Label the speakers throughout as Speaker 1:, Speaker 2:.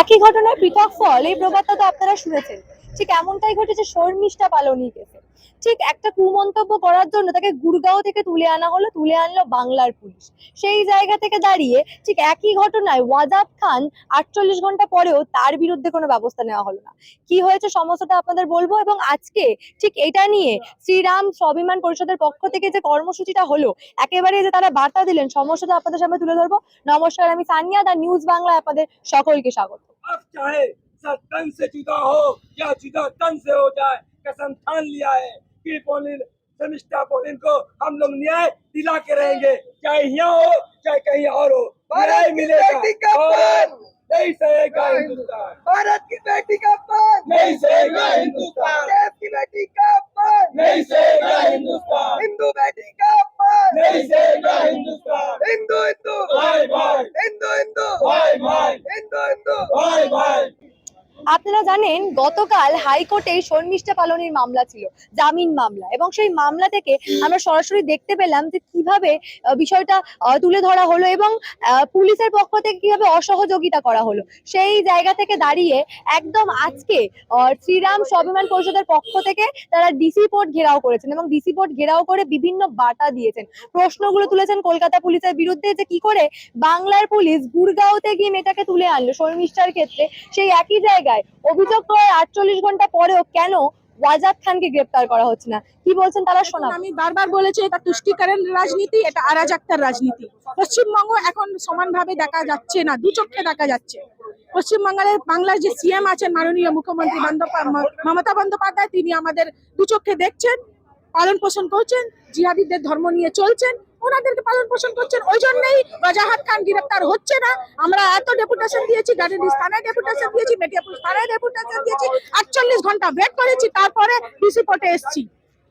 Speaker 1: একই ঘটনার পৃথক ফল, এই প্রবাদটা তো আপনারা শুনেছেন। ঠিক এমনটাই ঘটেছে, শর্মিষ্ঠা পালনী কেসে। ঠিক একটা কুমন্তব্য করার জন্য তাকে গুরগাঁও থেকে তুলে আনা হলো তুলে আনলো বাংলার পুলিশ সেই জায়গা থেকে দাঁড়িয়ে ঠিক একই ঘটনায় ওয়াজাব খান আটচল্লিশ ঘন্টা পরেও তার বিরুদ্ধে কোনো ব্যবস্থা নেওয়া হলো না কি হয়েছে সমস্যাটা আপনাদের বলবো এবং আজকে ঠিক এটা নিয়ে শ্রীরাম স্বাভিমান পরিষদের পক্ষ থেকে যে কর্মসূচিটা হলো একেবারে যে তারা বার্তা দিলেন সমস্যাটা আপনাদের সামনে তুলে ধরবো নমস্কার আমি সানিয়া দা নিউজ বাংলা আপনাদের সকলকে স্বাগত
Speaker 2: अब चाहे सर तन से जुदा हो या जुदा तन से हो जाए कसम ठान लिया है कि पोलिन समिष्टा पोलिन को हम लोग न्याय दिला के रहेंगे। चाहे यहाँ हो चाहे कहीं और हो। न्याय मिलेगा। और नहीं सहेगा हिंदुस्तान।
Speaker 3: भारत की बेटी का अपमान
Speaker 2: नहीं सहेगा हिंदुस्तान
Speaker 3: देश की बेटी का अपमान
Speaker 2: नहीं सहेगा हिंदुस्तान।
Speaker 3: हिंदू बेटी का अपमान
Speaker 2: नहीं सहेगा हिंदुस्तान।
Speaker 3: हिंदू हिंदू।
Speaker 1: জানেন, গতকাল হাইকোর্টে শর্মিষ্ঠা পালনির মামলা ছিল, জামিন মামলা। এবং সেই মামলা থেকে আমরা সরাসরি দেখতে পেলাম যে কীভাবে বিষয়টা তুলে ধরা হলো এবং পুলিশের পক্ষ থেকে কীভাবে অসহযোগিতা করা হলো। সেই জায়গা থেকে দাঁড়িয়ে একদম আজকে শ্রীরাম স্বাভিমান পরিষদের পক্ষ থেকে তারা ডিসি পোর্ট ঘেরাও করেছেন এবং ডিসি পোর্ট ঘেরাও করে বিভিন্ন বার্তা দিয়েছেন। প্রশ্নগুলো তুলেছেন কলকাতা পুলিশের বিরুদ্ধে যে কি করে বাংলার পুলিশ গুরগাঁওতে গিয়ে মেয়েটাকে তুলে আনলো, শর্মিষ্ঠার ক্ষেত্রে। সেই একই জায়গায় অভিযোগ করার আটচল্লিশ ঘণ্টা পরেও কেন ওয়াজাদ খানকে গ্রেপ্তার করা হচ্ছে না? কি বলছেন তারা শোনা
Speaker 4: আমি বারবার বলেছি এটা তুষ্টিকরণ রাজনীতি এটা আরাজাক্তার রাজনীতি। পশ্চিমবঙ্গ এখন সমানভাবে দেখা যাচ্ছে না দু চোখে দেখা যাচ্ছে। পশ্চিমবাংলার বাংলার যে সিএম আছেন মাননীয় মুখ্যমন্ত্রী মমতা বন্দ্যোপাধ্যায় তিনি আমাদের দু চোখে দেখছেন পালন পোষণ করছেন জিহাদিদের ধর্ম নিয়ে চলছেন ওনাদেরকে পালন পোষণ করছেন ওই জন্যই বাজাহাত খান গ্রেপ্তার হচ্ছে না। আমরা এত ডেপুটেশন দিয়েছি গার্ডেনিস থানায় ডেপুটেশন দিয়েছি মেটিয়াপুর থানায় ডেপুটেশন দিয়েছি আটচল্লিশ ঘণ্টা ওয়েট করেছি তারপরে ডিসি কোর্টে এসছি।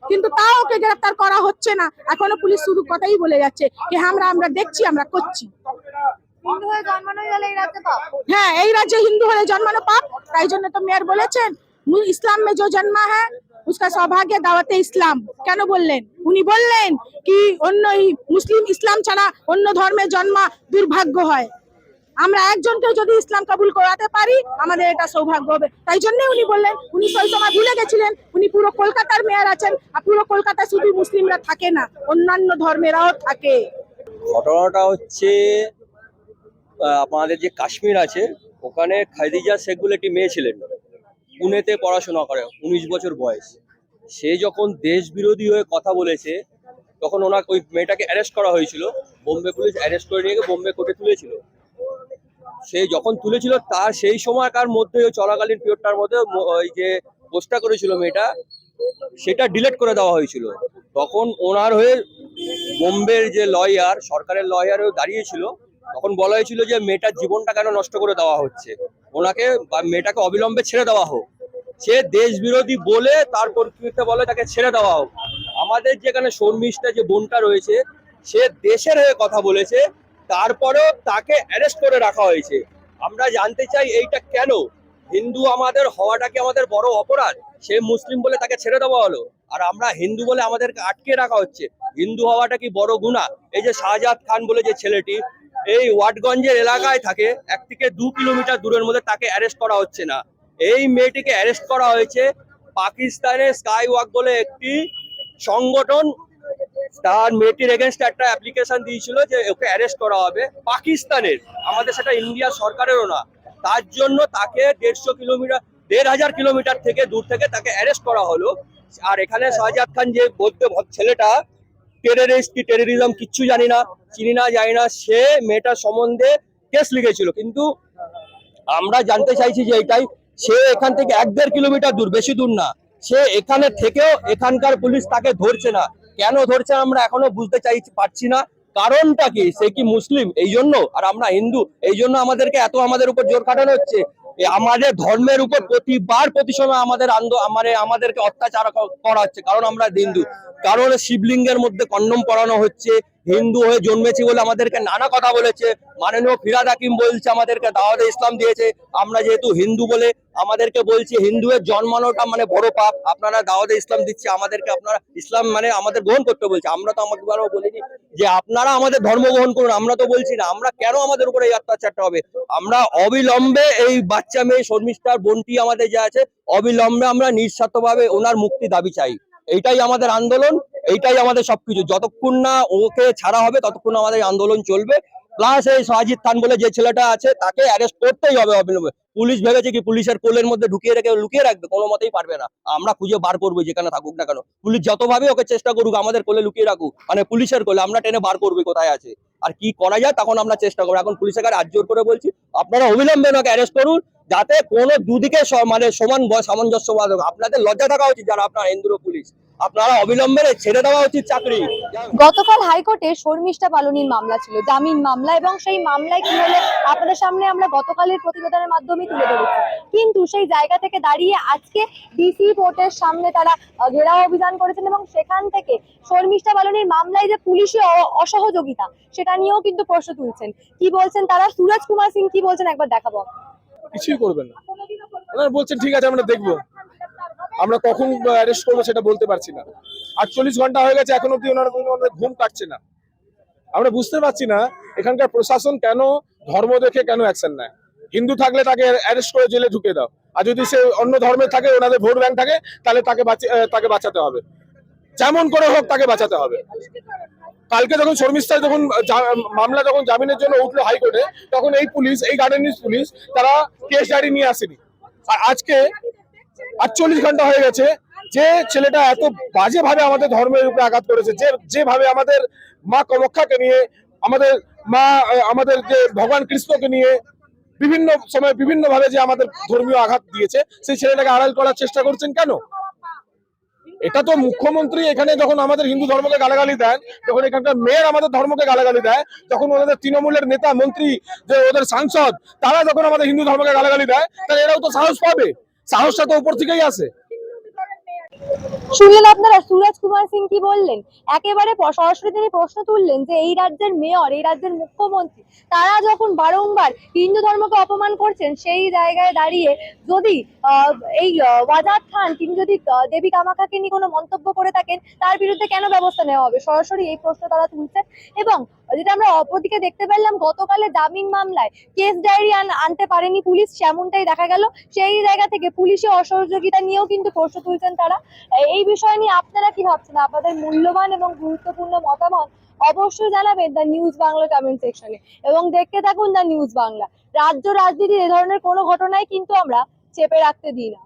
Speaker 4: কিন্তু তাও ওকে গ্রেপ্তার করা হচ্ছে না। এখনও পুলিশ শুধু কথাই বলে যাচ্ছে যে আমরা আমরা দেখছি আমরা করছি।
Speaker 1: হ্যাঁ এই রাজ্যে
Speaker 4: হিন্দু হলে জন্মানো পাপ। তাই জন্য তো মেয়র বলেছেন ইসলাম মে জো জন্মা হ্যাঁ উসকা সৌভাগ্য দাওয়াতে ইসলাম। কেন বললেন? উনি বললেন কি অন্য মুসলিম ইসলাম ছাড়া অন্য ধর্মে জন্মা দুর্ভাগ্য হয়। আমরা একজনকে যদি ইসলাম কবুল করাতে পারি, আমাদের এটা সৌভাগ্য হবে। তাই জন্যই উনি বললেন, উনি সেই সময় ভুলে গেছিলেন, উনি পুরো কলকাতার মেয়র আছেন, আর পুরো কলকাতা শুধু মুসলিমরা থাকে না, অন্যান্য ধর্মেরাও থাকে।
Speaker 5: ঘটনাটা হচ্ছে আমাদের যে কাশ্মীর আছে, ওখানে খাদিজা শেখ বলে একটি মেয়ে ছিলেন। পুনেতে পড়াশোনা করে, উনিশ বছর বয়স। সে যখন দেশ বিরোধী হয়ে কথা বলেছে, তখন ওনাকে ওই মেয়েটাকে অ্যারেস্ট করা হয়েছিল। বোম্বে পুলিশ অ্যারেস্ট করে নিয়ে বোম্বে কোর্টে তুলেছিল। সে যখন তুলেছিল, তার সেই সময়কার মধ্যে ওই চলাকালীন পিরিয়ডটার মধ্যে ওই যে পোস্টটা করেছিল মেয়েটা, সেটা ডিলেট করে দেওয়া হয়েছিল। তখন ওনার হয়ে বোম্বের যে লয়ার সরকারের লয়ার লয়ারও দাঁড়িয়েছিল, তখন বলা হয়েছিল যে মেয়েটার জীবনটা কেন নষ্ট করে দেওয়া হচ্ছে? ওনাকে বা মেয়েটাকে অবিলম্বে ছেড়ে দেওয়া হোক। সে দেশ বিরোধী বলে তার পরিপ্রেক্ষিতে বলে? তাকে ছেড়ে দেওয়া হোক। আমাদের যেখানে শর্মিষ্ঠা যে বোনটা রয়েছে, সে দেশের হয়ে কথা বলেছে, তারপরেও তাকে অ্যারেস্ট করে রাখা হয়েছে। আমরা জানতে চাই এইটা কেন? হিন্দু আমাদের হওয়াটা কি আমাদের বড় অপরাধ? সে মুসলিম বলে তাকে ছেড়ে দেওয়া হলো। আর আমরা হিন্দু বলে আমাদেরকে আটকে রাখা হচ্ছে। হিন্দু হওয়াটা কি বড় গুণা এই যে শাহজাদ খান বলে যে ছেলেটি, এই ওয়াটগঞ্জের এলাকায় থাকে, এক থেকে দু কিলোমিটার দূরের মধ্যে তাকে অ্যারেস্ট করা হচ্ছে না। এই মেয়েটিকে অ্যারেস্ট করা হয়েছে। পাকিস্তানের স্কাই ওয়াক বলে একটি সংগঠন। তার মেয়েটির এগেনস্ট একটা অ্যাপ্লিকেশন দিয়েছিল যে ওকে অ্যারেস্ট করা হবে পাকিস্তানের। আমাদের সেটা ইন্ডিয়া সরকারেরও না। তার জন্য তাকে দেড়শো কিলোমিটার, দেড় হাজার কিলোমিটার থেকে দূর থেকে তাকে অ্যারেস্ট করা হলো। আর এখানে শাহজাদ খান যে বলতে ছেলেটা টেররিস্ট কি টেররিজম কিচ্ছু জানি না, চিনি না, জানি না, সে মেয়েটার সম্বন্ধে কেস লিখেছিল। কিন্তু আমরা জানতে চাইছি যে এটাই সে এখান থেকে এক দেড় কিলোমিটার দূর, বেশি দূর না। সে এখানে থেকেও এখানকার পুলিশ তাকে ধরছে না। কেন ধরছে আমরা এখনও বুঝতে চাই পারছি না। কারণটা কি? সে কি মুসলিম? এই জন্য? আর আমরা হিন্দু? এই জন্য আমাদেরকে এত আমাদের উপর জোর খাটানো হচ্ছে? আমাদের ধর্মের উপর প্রতিবার প্রতি সময় আমাদের মানে আমাদেরকে অত্যাচার করা হচ্ছে। কারণ আমরা হিন্দু। কারণ শিবলিঙ্গের মধ্যে কন্ডম পরানো হচ্ছে। হিন্দু হয়ে জন্মেছি বলে আমাদেরকে নানা কথা বলেছে। মাননীয় ফিরাদ হাকিম বলছে আমাদেরকে, দাওয়াতে ইসলাম দিয়েছে। আমরা যেহেতু হিন্দু বলে আমাদেরকে বলছি, হিন্দুয়ের জন্মানোটা মানে বড় পাপ। আপনারা দাওয়াতে ইসলাম দিচ্ছে, আমাদেরকে আপনারা ইসলাম মানে আমাদের গ্রহণ করতে বলছে। আমরা তো আমাকে বলিনি যে আপনারা আমাদের ধর্ম গ্রহণ করুন, আমরা তো বলছি না। আমরা কেন আমাদের উপরে এই অত্যাচারটা হবে? আমরা অবিলম্বে এই বাচ্চা মেয়ে, শর্মিষ্ঠার বোনটি আমাদের যে আছে, অবিলম্বে আমরা নিঃস্বার্থভাবে ওনার মুক্তি দাবি চাই। এইটাই আমাদের আন্দোলন। এইটাই আমাদের সবকিছু। যতক্ষণ না ওকে ছাড়া হবে, ততক্ষণ আমাদের আন্দোলন চলবে। প্লাস এই সাজিদ খান বলে যে ছেলেটা আছে, তাকে অ্যারেস্ট করতেই হবে অবিলম্বে পুলিশ ভেবেছে কি পুলিশের কোলের মধ্যে ঢুকিয়ে রেখে লুকিয়ে রাখবে, কোনো মতেই পারবে না। আমরা খুঁজে বার করব যেখানে থাকুক না কেন। পুলিশ যতভাবে ওকে চেষ্টা করুক, আমাদের কোলে লুকিয়ে রাখুক মানে পুলিশের কোলে, আমরা টেনে বার করব কোথায় আছে। আর কি করা যায়, তখন আমরা চেষ্টা করব। এখন পুলিশের কাছে আজ করে বলছি, আপনারা অবিলম্বে ওনাকে অ্যারেস্ট করুন, যাতে কোনো দুদিকে মানে সমান সামঞ্জস্য আপনাদের লজ্জা থাকা উচিত যারা আপনার হিন্দু পুলিশ। আপনারা অবিলম্বে ছেড়ে দেওয়া উচিত চাকরি।
Speaker 1: গতকাল হাইকোর্টে শর্মিষ্ঠা পালনীর মামলা ছিল। জামিন মামলা এবং সেই মামলায় কি হলো আপনাদের সামনে আমরা গতকালের প্রতিবেদনের মাধ্যমে তুলে ধরেছি। কিন্তু সেই জায়গা থেকে দাঁড়িয়ে আজকে ডিসি কোর্টের সামনে তারা ঘেরাও অভিযান করেছেন এবং সেখান থেকে শর্মিষ্ঠা পালনীর মামলায় যে পুলিশি অ- অসহযোগিতা সেটা নিয়েও কিন্তু প্রশ্ন তুলছেন। কি বলছেন তারা? সুরজ কুমার সিং কি বলছেন? একবার দেখাবো।
Speaker 6: কিছুই করবেন না। বলছেন ঠিক আছে আমরা দেখব। আমরা কখন অ্যারেস্ট করব সেটা বলতে পারছি না। আটচল্লিশ ঘণ্টা হয়ে গেছে, এখন অব্দি ওনারা ঘুম কাটছে না। আমরা বুঝতে পারছি না এখানকার প্রশাসন কেন ধর্ম দেখে কেন অ্যাকশন নেয়? হিন্দু থাকলে তাকে অ্যারেস্ট করে জেলে ঢুকে দাও। আর যদি সে অন্য ধর্মের থাকে, ওনাদের ভোট ব্যাংক থাকে, তাহলে তাকে তাকে বাঁচাতে হবে। যেমন করে হোক তাকে বাঁচাতে হবে। কালকে যখন শর্মিষ্ঠা যখন মামলা যখন জামিনের জন্য উঠল হাইকোর্টে, তখন এই পুলিশ, এই গার্ডেনিস পুলিশ, তারা কেস ডায়েরি নিয়ে আসেনি। আর আজকে আটচল্লিশ ঘণ্টা হয়ে গেছে। যে ছেলেটা এত বাজে ভাবে আমাদের ধর্মের উপরে আঘাত করেছে, যে, যেভাবে আমাদের মা কামাখ্যাকে নিয়ে, আমাদের মা আমাদের যে ভগবান কৃষ্ণকে নিয়ে বিভিন্ন সময় বিভিন্ন ভাবে যে আমাদের ধর্মীয় আঘাত দিয়েছে, সেই ছেলেটাকে আড়াল করার চেষ্টা করছেন কেন? এটা তো মুখ্যমন্ত্রী এখানে যখন আমাদের হিন্দু ধর্মকে গালাগালি দেন তখন এখানকার মেয়ের আমাদের ধর্মকে গালাগালি দেয় তখন ওনাদের তৃণমূলের নেতা, মন্ত্রী, যে ওদের সাংসদ, তারা যখন আমাদের হিন্দু ধর্মকে গালাগালি দেয়, তাহলে এরাও তো সাহস পাবে। সাহসটা তো উপর থেকেই আসে
Speaker 1: শুনলেন আপনারা সুরজ কুমার সিং কি বললেন? একেবারে সরাসরি তিনি প্রশ্ন তুললেন যে এই রাজ্যের মেয়র, এই রাজ্যের মুখ্যমন্ত্রী, তারা যখন বারংবার হিন্দু ধর্মকে অপমান করছেন, সেই জায়গায় দাঁড়িয়ে যদি এই ওয়াজাদ খান, তিনি যদি দেবী কামাখাকে নিয়ে কোনো মন্তব্য করে থাকেন, তার বিরুদ্ধে কেন ব্যবস্থা নেওয়া হবে? সরাসরি এই প্রশ্ন তারা তুলছেন এবং যেটা আমরা অপরদিকে দেখতে পেলাম গতকালে জামিন মামলায় কেস ডায়েরি আনতে পারেনি পুলিশ, সেমনটাই দেখা গেল। সেই জায়গা থেকে পুলিশি অসহযোগিতা নিয়েও কিন্তু প্রশ্ন তুলছেন তারা। এই বিষয় নিয়ে আপনারা কি ভাবছেন? আপনাদের মূল্যবান এবং গুরুত্বপূর্ণ মতামত অবশ্যই জানাবেন দ্য নিউজ বাংলা কমেন্ট সেকশনে এবং দেখতে থাকুন দ্য নিউজ বাংলা রাজ্য রাজনীতির এ ধরনের কোনো ঘটনায় কিন্তু আমরা চেপে রাখতে দিই না।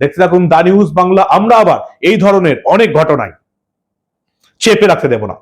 Speaker 7: দেখতে থাকুন দা নিউজ বাংলা আমরা আবার এই ধরনের অনেক ঘটনায় চেপে রাখতে দেব না।